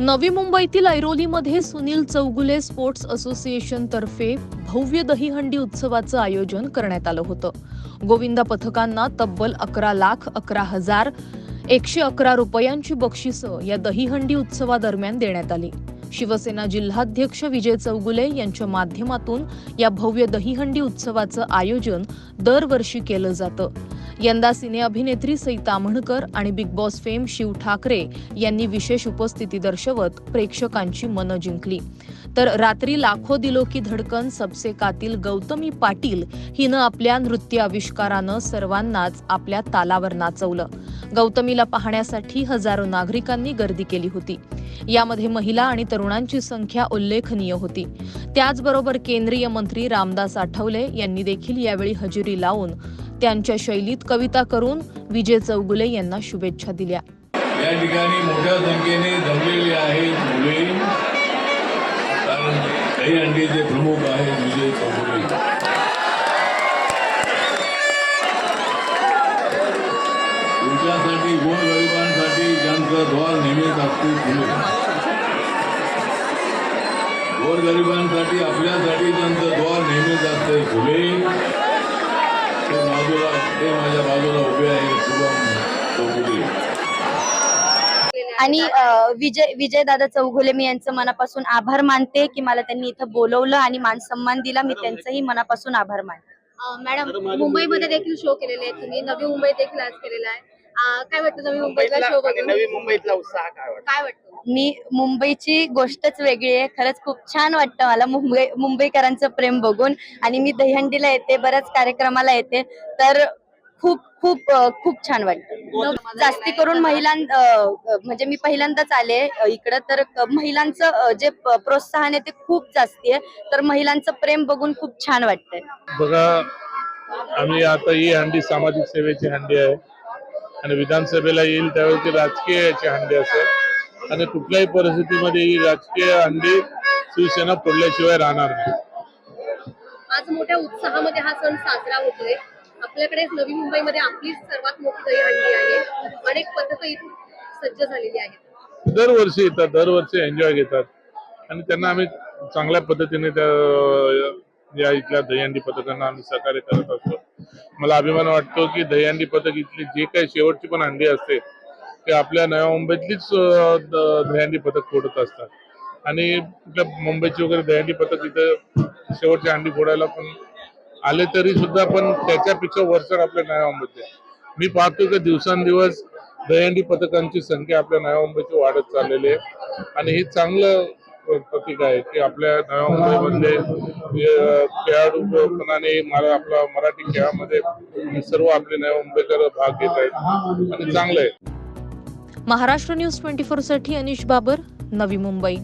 नवी मुंबईतील ऐरोलीमध्ये सुनील चौगुले स्पोर्ट्स असोसिएशन तर्फे भव्य दहीहंडी उत्सवाचं आयोजन करण्यात आलं होतं. गोविंदा पथकांना तब्बल अकरा लाख अकरा हजार एकशे अकरा रुपयांची बक्षिसं या दहीहंडी उत्सवादरम्यान देण्यात आली. शिवसेना जिल्हाध्यक्ष विजय चौगुले यांच्या माध्यमातून या भव्य दहीहंडी उत्सवाचं आयोजन दरवर्षी केलं जातं. यंदा सिने अभिनेत्री सईता म्हणकर आणि Big Boss fame Shiv Thakare यांनी विशेष उपस्थिती दर्शवत प्रेक्षकांची मनं जिंकली. तर रात्री लाखो दिलो की धडकन सबसे कातील गौतमी पाटील हिनं आपल्या नृत्य आविष्कारानं सर्वांनाच आपल्या तालावर नाचवलं. गौतमीला पाहण्यासाठी हजारो नागरिकांनी गर्दी केली होती. यामध्ये महिला आणि तरुणांची संख्या उल्लेखनीय होती. त्याचबरोबर केंद्रीय मंत्री रामदास आठवले यांनी देखील यावेळी हजेरी लावून त्यांच्या शैलीत कविता करून विजय चौगुले यांना शुभेच्छा दिल्या. या ठिकाणी मोठ्या संख्येने जमलेले आहेत मुले. कारण काही अंडीचे प्रमुख आहेत विजय चौगुले. तुमच्यासाठी गोरगरिबांसाठी ज्यांचं द्वार नेहमीच असते फुले गोरगरिबांसाठी आपल्यासाठी ज्यांचं द्वार नेहमीच असते फुले ते माझ्या बाजूला उभे शुभम चौगुले आणि विजय विजयदादा चौघुले मी यांचं मनापासून आभार मानते की मला त्यांनी इथं बोलवलं आणि मान सन्मान दिला. मी त्यांचंही मनापासून आभार मानते. मॅडम मुंबईमध्ये देखील शो केलेले आहे तुम्ही. नवी मुंबईत देखील आज केलेला आहे. काय वाटतं नवी मुंबईतला मुंबईतला शो आणि बघून? नवी मुंबईतला उत्साह काय वाटतो? काय वाटतं? मी मुंबईची गोष्टच वेगळी आहे. खरंच खूप छान वाटतं मला मुंबई मुंबईकरांचं प्रेम बघून. आणि मी दहीहंडीला येते बऱ्याच कार्यक्रमाला येते. तर खूप खूप अ, खूप छान वाटतं. जास्ती करून महिलां अ, अ, म्हणजे मी पहिल्यांदाच आले अ, इकडं. तर क- महिलांचं अ, जे प- प्रोत्साहन आहे ते खूप जास्ती आहे. तर महिलांचं प्रेम बघून खूप छान वाटतंय. बघा आम्ही आता ही हंडी सामाजिक सेवेची हंडी आहे. आणि विधानसभेला येईल त्यावेळी ती राजकीय याची हंडी असेल. आणि कुठल्याही परिस्थितीमध्ये ही राजकीय हंडी शिवसेना फोडल्याशिवाय राहणार नाही. आज मोठ्या उत्साहामध्ये हा सण साजरा होतोय. आपल्याकडे नवी मुंबईमध्ये आपली सर्वात मोठी दहीहंडी आहे. अनेक पथकं सज्ज झालेली आहेत. दरवर्षी येतात दरवर्षी एन्जॉय घेतात. आणि त्यांना आम्ही चांगल्या पद्धतीने त्या या इथल्या दहीहंडी पथकांना आम्ही सहकार्य करत असतो. मला अभिमान वाटतो की दहीहंडी पथक इथली जे काही शेवटची पण हंडी असते ते आपल्या नव्या मुंबईतलीच दहीहंडी पथक फोडत असतात. आणि मुंबईची वगैरे दहीहंडी पथक इथं शेवटची हंडी फोडायला पण आले तरी सुद्धा पण त्याच्यापेक्षा वरचढ आपल्या नव्या मुंबईत मी पाहतो की दिवसांदिवस दहीहंडी पथकांची संख्या आपल्या नव्या मुंबईची वाढत चाललेली आहे. आणि हे चांगलं प्रतीक आहे की आपल्या नव्या मुंबईमध्ये म्हणजे, खेळाडूपणाने मला आपला मराठी खेळामध्ये सर्व आपले नव्या मुंबईकर भाग घेत आहेत आणि चांगलं आहे. महाराष्ट्र न्यूज ट्वेंटी साठी अनिश बाबर नवी मुंबई.